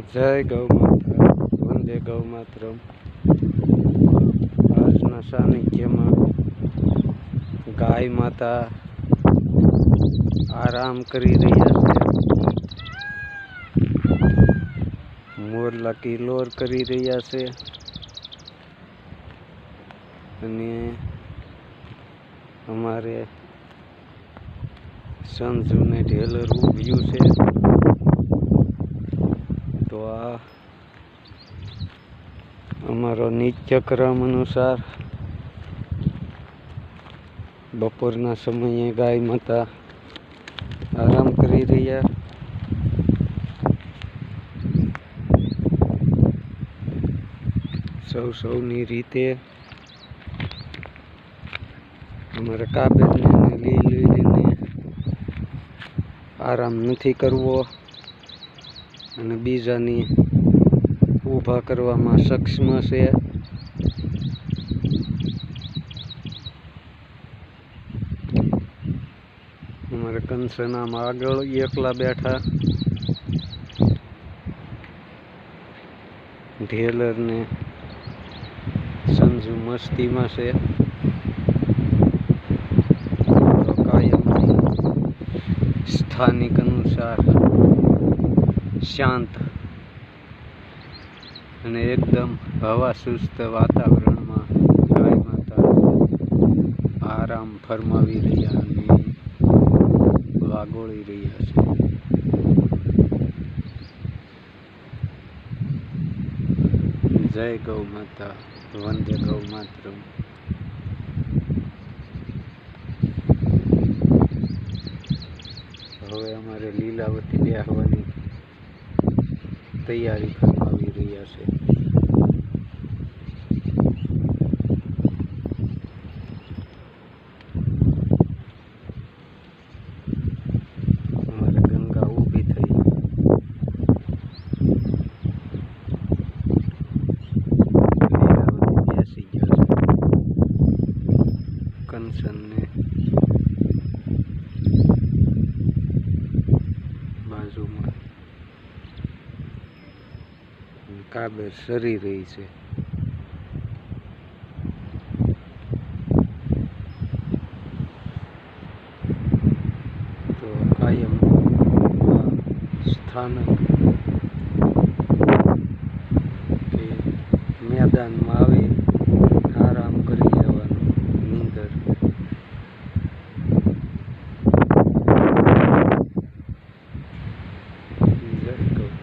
જય ગૌ માતા વંદે ગૌ માતરમ આજના સાનિધ્યમાં ગાય માતા આરામ કરી રહ્યા છે. મોરલા કિલોર કરી રહ્યા છે. અને અમારે સંજુને ઢેલર ઊભ્યું છે તો આ અમારો નિત્યક્રમ અનુસાર બપોરના સમયે ગાય માતા આરામ કરી રહ્યા. સૌ સૌની રીતે અમારે અને લીલીને આરામ નથી કરવો અને બીજાની ઊભા કરવામાં સક્ષમ છે. અમારે કંસનામાં આગળ એકલા બેઠા. ઢેલરને સંજુ મસ્તીમાં છે. સ્થાનિક અનુસાર શાંત અને એકદમ હવા સુસ્ત વાતાવરણમાં ગાય માતા આરામ ફરમાવી રહ્યા અને વાગોળી રહ્યા છે જય ગૌ માતા, વંદે ગૌ માત્ર હવે અમારે લીલાવતી બેહવાની તૈયારી ફરમાવી રહ્યા છે અમારે ગંગા ઊભી થઈ લીલાવતી બેસી ગયા છે કંચનને બાજુમાં કાબર સરી રહી છે. તો કાયમ સ્થાનક મેદાનમાં આવે